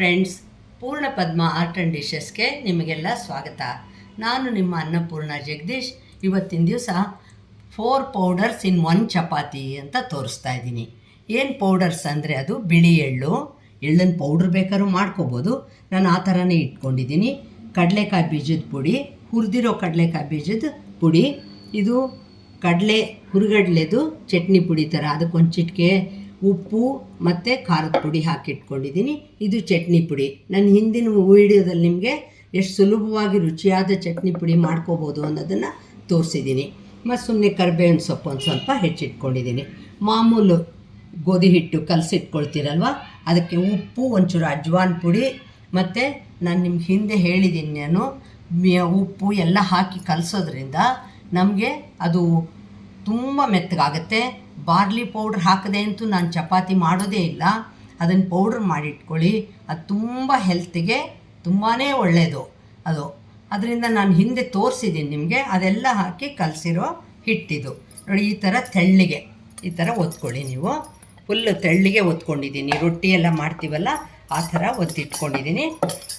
Friends ಪೂರ್ಣ ಪದ್ಮ art and ಡಿಶಸ್ಗೆ ನಿಮಗೆಲ್ಲ ಸ್ವಾಗತ. ನಾನು ನಿಮ್ಮ ಅನ್ನಪೂರ್ಣ ಜಗದೀಶ್. ಇವತ್ತಿನ ದಿವಸ four powders in one chapati ಅಂತ ತೋರಿಸ್ತಾ ಇದ್ದೀನಿ. ಏನು ಪೌಡರ್ಸ್ ಅಂದರೆ ಅದು? ಬಿಳಿ ಎಳ್ಳು. ಎಳ್ಳನ್ನು ಪೌಡ್ರ್ ಬೇಕಾದ್ರೂ ಮಾಡ್ಕೋಬೋದು. ನಾನು ಆ ಥರನೇ ಇಟ್ಕೊಂಡಿದ್ದೀನಿ. ಕಡಲೆಕಾಯಿ ಬೀಜದ ಪುಡಿ, ಹುರಿದಿರೋ ಕಡಲೆಕಾಯಿ ಬೀಜದ ಪುಡಿ. ಇದು ಕಡಲೆ ಹುರಿಗಡ್ಲೆದು ಚಟ್ನಿ ಪುಡಿ ಥರ ಅದಕ್ಕೊಂದು ಚಿಟಿಕೆ ಉಪ್ಪು ಮತ್ತು ಖಾರದ ಪುಡಿ ಹಾಕಿಟ್ಕೊಂಡಿದ್ದೀನಿ. ಇದು ಚಟ್ನಿ ಪುಡಿ. ನನ್ನ ಹಿಂದಿನ ವೀಡಿಯೋದಲ್ಲಿ ನಿಮಗೆ ಎಷ್ಟು ಸುಲಭವಾಗಿ ರುಚಿಯಾದ ಚಟ್ನಿ ಪುಡಿ ಮಾಡ್ಕೋಬೋದು ಅನ್ನೋದನ್ನು ತೋರಿಸಿದ್ದೀನಿ. ಮತ್ತು ಸುಮ್ಮನೆ ಕರಿಬೇವಿನ ಸೊಪ್ಪು ಒಂದು ಸ್ವಲ್ಪ ಹೆಚ್ಚಿಟ್ಕೊಂಡಿದ್ದೀನಿ. ಮಾಮೂಲು ಗೋಧಿ ಹಿಟ್ಟು ಕಲಸಿಟ್ಕೊಳ್ತೀರಲ್ವ? ಅದಕ್ಕೆ ಉಪ್ಪು, ಒಂಚೂರು ಅಜ್ವಾನ್ ಪುಡಿ ಮತ್ತು ನಾನು ನಿಮ್ಗೆ ಹಿಂದೆ ಹೇಳಿದ್ದೀನಿ ನಾನು ಉಪ್ಪು ಎಲ್ಲ ಹಾಕಿ ಕಲಸೋದ್ರಿಂದ ನಮಗೆ ಅದು ತುಂಬ ಮೆತ್ತಗಾಗುತ್ತೆ. ಬಾರ್ಲಿ ಪೌಡ್ರ್ ಹಾಕದೆ ಅಂತೂ ನಾನು ಚಪಾತಿ ಮಾಡೋದೇ ಇಲ್ಲ. ಅದನ್ನು ಪೌಡ್ರ್ ಮಾಡಿಟ್ಕೊಳ್ಳಿ. ಅದು ತುಂಬ ಹೆಲ್ತಿಗೆ ತುಂಬಾ ಒಳ್ಳೆಯದು ಅದು. ಅದರಿಂದ ನಾನು ಹಿಂದೆ ತೋರಿಸಿದ್ದೀನಿ ನಿಮಗೆ. ಅದೆಲ್ಲ ಹಾಕಿ ಕಲಸಿರೋ ಹಿಟ್ಟಿದು. ನೋಡಿ, ಈ ಥರ ತೆಳ್ಳಿಗೆ, ಈ ಥರ ಒತ್ಕೊಳ್ಳಿ ನೀವು. ಫುಲ್ಲು ತೆಳ್ಳಿಗೆ ಒತ್ಕೊಂಡಿದ್ದೀನಿ. ರೊಟ್ಟಿ ಎಲ್ಲ ಮಾಡ್ತೀವಲ್ಲ, ಆ ಥರ ಒತ್ತಿಟ್ಕೊಂಡಿದ್ದೀನಿ.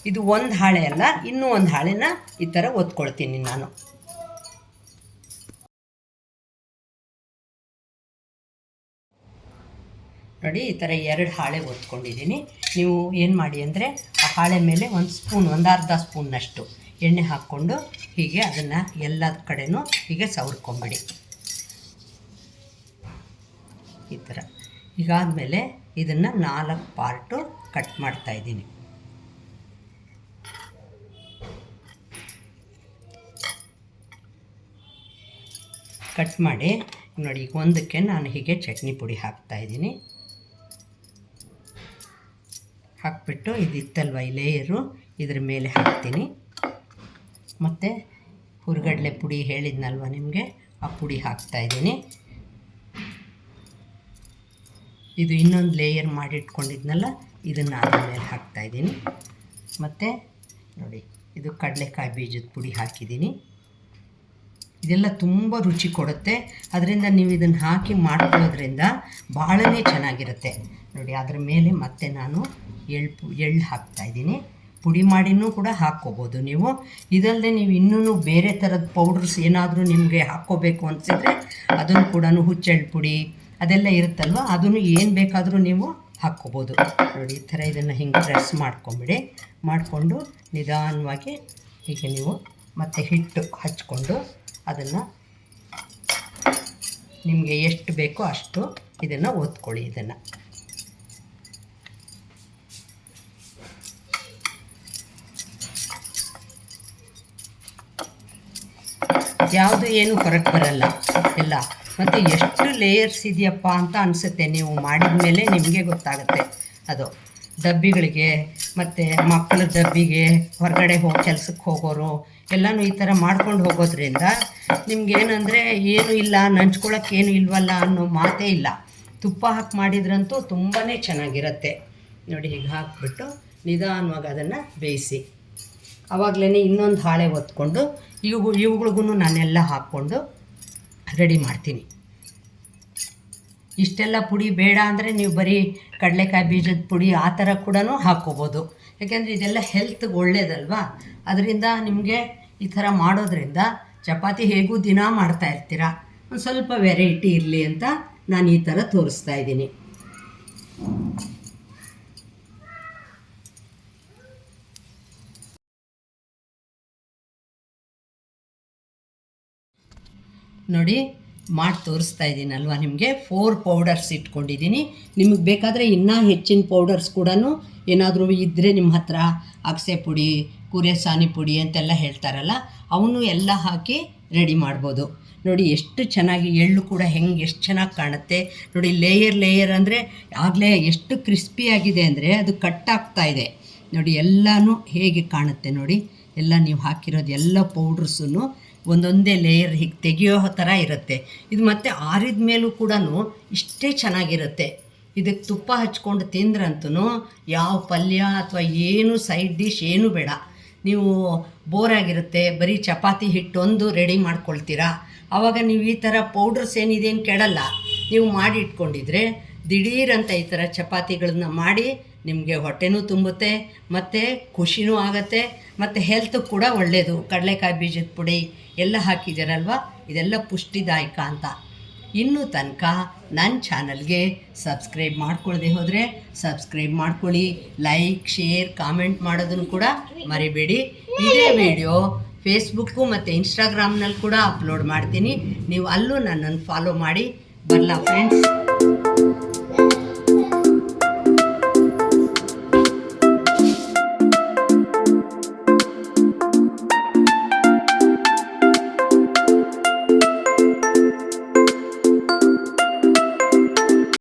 ಇದು ಒಂದು ಹಾಳೆ ಅಲ್ಲ ಇನ್ನೂ ಒಂದು ಹಾಳೆನ ಈ ಥರ ಒತ್ಕೊಳ್ತೀನಿ ನಾನು. ನೋಡಿ ಈ ಥರ ಎರಡು ಹಾಳೆ ಒತ್ಕೊಂಡಿದ್ದೀನಿ. ನೀವು ಏನು ಮಾಡಿ ಅಂದರೆ ಆ ಹಾಳೆ ಮೇಲೆ ಒಂದು ಸ್ಪೂನ್, ಒಂದು ಅರ್ಧ ಸ್ಪೂನ್ನಷ್ಟು ಎಣ್ಣೆ ಹಾಕ್ಕೊಂಡು ಹೀಗೆ ಅದನ್ನು ಎಲ್ಲ ಕಡೆನೂ ಹೀಗೆ ಸವರ್ಕೊಂಬಿಡಿ. ಈ ಥರ. ಈಗಾದಮೇಲೆ ಇದನ್ನು ನಾಲ್ಕು ಪಾರ್ಟು ಕಟ್ ಮಾಡ್ತಾ ಇದ್ದೀನಿ. ಕಟ್ ಮಾಡಿ, ನೋಡಿ ಈಗ ಒಂದಕ್ಕೆ ನಾನು ಹೀಗೆ ಚಟ್ನಿ ಪುಡಿ ಹಾಕ್ತಾ ಇದ್ದೀನಿ ಇದು ಇದಿತ್ತಲ್ವ ಈ ಲೇಯರು ಇದ್ರ ಮೇಲೆ ಹಾಕ್ತೀನಿ. ಮತ್ತು ಹುರ್ಗಡ್ಲೆ ಪುಡಿ ಹೇಳಿದ್ನಲ್ವ ನಿಮಗೆ? ಆ ಪುಡಿ ಹಾಕ್ತಾ ಇದ್ದೀನಿ. ಇದು ಇನ್ನೊಂದು ಲೇಯರ್ ಮಾಡಿಟ್ಕೊಂಡಿದ್ನಲ್ಲ, ಇದನ್ನು ಅದ್ರ ಮೇಲೆ ಹಾಕ್ತಾ ಇದ್ದೀನಿ. ಮತ್ತು ನೋಡಿ, ಇದು ಕಡಲೆಕಾಯಿ ಬೀಜದ ಪುಡಿ ಹಾಕಿದ್ದೀನಿ. ಇದೆಲ್ಲ ತುಂಬ ರುಚಿ ಕೊಡುತ್ತೆ. ಅದರಿಂದ ನೀವು ಇದನ್ನು ಹಾಕಿ ಮಾಡ್ಕೊಳ್ಳೋದ್ರಿಂದ ಭಾಳನೇ ಚೆನ್ನಾಗಿರುತ್ತೆ. ನೋಡಿ, ಅದರ ಮೇಲೆ ಮತ್ತೆ ನಾನು ಎಳ್ಳು ಎಳ್ಳು ಹಾಕ್ತಾಯಿದ್ದೀನಿ ಪುಡಿ ಮಾಡಿನೂ ಕೂಡ ಹಾಕ್ಕೋಬೋದು ನೀವು. ಇದಲ್ಲದೆ ನೀವು ಇನ್ನೂ ಬೇರೆ ಥರದ ಪೌಡ್ರಸ್ ಏನಾದರೂ ನಿಮಗೆ ಹಾಕ್ಕೋಬೇಕು ಅನಿಸಿದ್ರೆ ಅದನ್ನು ಕೂಡ ಹುಚ್ಚೆಳ್ಳು ಪುಡಿ ಅದೆಲ್ಲ ಇರುತ್ತಲ್ವ, ಅದನ್ನು ಏನು ಬೇಕಾದರೂ ನೀವು ಹಾಕ್ಕೋಬೋದು. ನೋಡಿ, ಈ ಥರ ಇದನ್ನು ಹಿಂಗೆ ಪ್ರೆಸ್ ಮಾಡ್ಕೊಂಬಿಡಿ. ಮಾಡಿಕೊಂಡು ನಿಧಾನವಾಗಿ ಹೀಗೆ ನೀವು ಮತ್ತೆ ಹಿಟ್ಟು ಹಚ್ಕೊಂಡು ಅದನ್ನು ನಿಮಗೆ ಎಷ್ಟು ಬೇಕೋ ಅಷ್ಟು ಇದನ್ನು ಒತ್ಕೊಳ್ಳಿ ಇದನ್ನು. ಯಾವುದು ಏನು ಹೊರಗೆ ಬರಲ್ಲ ಎಲ್ಲ ಮತ್ತು ಎಷ್ಟು ಲೇಯರ್ಸ್ ಇದೆಯಪ್ಪ ಅಂತ ಅನಿಸುತ್ತೆ ನೀವು ಮಾಡಿದ ಮೇಲೆ ನಿಮಗೆ ಗೊತ್ತಾಗುತ್ತೆ ಅದು. ಡಬ್ಬಿಗಳಿಗೆ, ಮತ್ತು ಮಕ್ಕಳ ಡಬ್ಬಿಗೆ ಹೊರಗಡೆ ಹೋಗಿ ಕೆಲ್ಸಕ್ಕೆ ಹೋಗೋರು ಎಲ್ಲನೂ ಈ ಥರ ಮಾಡ್ಕೊಂಡು ಹೋಗೋದ್ರಿಂದ ನಿಮಗೇನಂದರೆ ಏನು ಇಲ್ಲ ನಂಚ್ಕೊಳಕ್ಕೆ ಏನು ಇಲ್ವಲ್ಲ ಅನ್ನೋ ಮಾತೇ ಇಲ್ಲ. ತುಪ್ಪ ಹಾಕಿ ಮಾಡಿದ್ರಂತೂ ತುಂಬಾ ಚೆನ್ನಾಗಿರುತ್ತೆ. ನೋಡಿ, ಹೀಗೆ ಹಾಕ್ಬಿಟ್ಟು ನಿಧಾನವಾಗಿ ಅದನ್ನು ಬೇಯಿಸಿ. ಆವಾಗಲೇ ಇನ್ನೊಂದು ಹಾಳೆ ಒತ್ಕೊಂಡು ಇವು ಇವುಗಳಿಗೂ ನಾನೆಲ್ಲ ಹಾಕ್ಕೊಂಡು ರೆಡಿ ಮಾಡ್ತೀನಿ. ಇಷ್ಟೆಲ್ಲ ಪುಡಿ ಬೇಡ ಅಂದರೆ ನೀವು ಬರೀ ಕಡಲೆಕಾಯಿ ಬೀಜದ ಪುಡಿ ಆ ಥರ ಕೂಡ ಹಾಕ್ಕೋಬೋದು. ಯಾಕೆಂದರೆ ಇದೆಲ್ಲ ಹೆಲ್ತ್ಗೆ ಒಳ್ಳೇದಲ್ವಾ? ಅದರಿಂದ ನಿಮಗೆ ಈ ಥರ ಮಾಡೋದ್ರಿಂದ ಚಪಾತಿ ಹೇಗೂ ದಿನ ಮಾಡ್ತಾ ಇರ್ತೀರ? ಒಂದು ಸ್ವಲ್ಪ ವೆರೈಟಿ ಇರಲಿ ಅಂತ ನಾನು ಈ ಥರ ತೋರಿಸ್ತಾ ಇದ್ದೀನಿ. ನೋಡಿ ಮಾಡಿ ತೋರಿಸ್ತಾ ಇದ್ದೀನಲ್ವ ನಿಮಗೆ? ಫೋರ್ ಪೌಡರ್ಸ್ ಇಟ್ಕೊಂಡಿದ್ದೀನಿ. ನಿಮಗೆ ಬೇಕಾದರೆ ಇನ್ನೂ ಹೆಚ್ಚಿನ ಪೌಡರ್ಸ್ ಕೂಡ ಏನಾದರೂ ಇದ್ದರೆ ನಿಮ್ಮ ಹತ್ರ ಅಗಸೆ ಪುಡಿ, ಕುರೆಸಾನಿ ಪುಡಿ ಅಂತೆಲ್ಲ ಹೇಳ್ತಾರಲ್ಲ ಅವನು ಎಲ್ಲ ಹಾಕಿ ರೆಡಿ ಮಾಡ್ಬೋದು. ನೋಡಿ ಎಷ್ಟು ಚೆನ್ನಾಗಿ ಎಳ್ಳು ಕೂಡ ಹೆಂಗೆ ಎಷ್ಟು ಚೆನ್ನಾಗಿ ಕಾಣುತ್ತೆ. ನೋಡಿ ಲೇಯರ್ ಲೇಯರ್ ಅಂದರೆ ಆಗಲೇ ಎಷ್ಟು ಕ್ರಿಸ್ಪಿಯಾಗಿದೆ ಅಂದರೆ ಅದು ಕಟ್ ಆಗ್ತಾ ಇದೆ. ನೋಡಿ ಎಲ್ಲನೂ ಹೇಗೆ ಕಾಣುತ್ತೆ ನೋಡಿ. ಎಲ್ಲ ನೀವು ಹಾಕಿರೋದು ಎಲ್ಲ ಪೌಡ್ರಸ್ಸು ಒಂದೊಂದೇ ಲೇಯರ್ ಹೀಗೆ ತೆಗೆಯೋ ಥರ ಇರುತ್ತೆ. ಇದು ಮತ್ತೆ ಆರಿದ ಮೇಲೂ ಕೂಡ ಇಷ್ಟೇ ಚೆನ್ನಾಗಿರುತ್ತೆ. ಇದಕ್ಕೆ ತುಪ್ಪ ಹಚ್ಕೊಂಡು ತಿಂದ್ರಂತೂ ಯಾವ ಪಲ್ಯ ಅಥವಾ ಏನು ಸೈಡ್ ಡಿಶ್ ಏನು ಬೇಡ. ನೀವು ಬೋರ್ ಆಗಿರುತ್ತೆ, ಬರೀ ಚಪಾತಿ ಹಿಟ್ಟೊಂದು ರೆಡಿ ಮಾಡ್ಕೊಳ್ತೀರಾ? ಆವಾಗ ನೀವು ಈ ಥರ ಪೌಡರ್ಸ್ ಏನಿದೆ ಏನು ಕೆಡಲ್ಲ ನೀವು ಮಾಡಿ ಇಟ್ಕೊಂಡಿದ್ರೆ ದಿಢೀರಂತ ಈ ಥರ ಚಪಾತಿಗಳನ್ನ ಮಾಡಿ ನಿಮಗೆ ಹೊಟ್ಟೆನೂ ತುಂಬುತ್ತೆ, ಮತ್ತು ಖುಷಿನೂ ಆಗುತ್ತೆ, ಮತ್ತು ಹೆಲ್ತ್ ಕೂಡ ಒಳ್ಳೆಯದು ಕಡಲೆಕಾಯಿ ಬೀಜದ ಪುಡಿ ಎಲ್ಲ ಹಾಕಿದ್ದೀರಲ್ವ? ಇದೆಲ್ಲ ಪುಷ್ಟಿದಾಯಕ ಅಂತ. ಇನ್ನೂ ತನಕ ನನ್ನ ಚಾನಲ್ಗೆ ಸಬ್ಸ್ಕ್ರೈಬ್ ಮಾಡ್ಕೊಳ್ಳದೆ ಹೋದರೆ ಸಬ್ಸ್ಕ್ರೈಬ್ ಮಾಡ್ಕೊಳ್ಳಿ, ಲೈಕ್, ಶೇರ್, ಕಾಮೆಂಟ್ ಮಾಡೋದನ್ನು ಕೂಡ ಮರಿಬೇಡಿ. ಇದೇ ವಿಡಿಯೋ ಫೇಸ್ಬುಕ್ಕು ಮತ್ತು ಇನ್ಸ್ಟಾಗ್ರಾಮ್ನಲ್ಲಿ ಕೂಡ ಅಪ್ಲೋಡ್ ಮಾಡ್ತೀನಿ. ನೀವು ಅಲ್ಲೂ ನನ್ನನ್ನು ಫಾಲೋ ಮಾಡಿ. ಬರಲಾ ಫ್ರೆಂಡ್ಸ್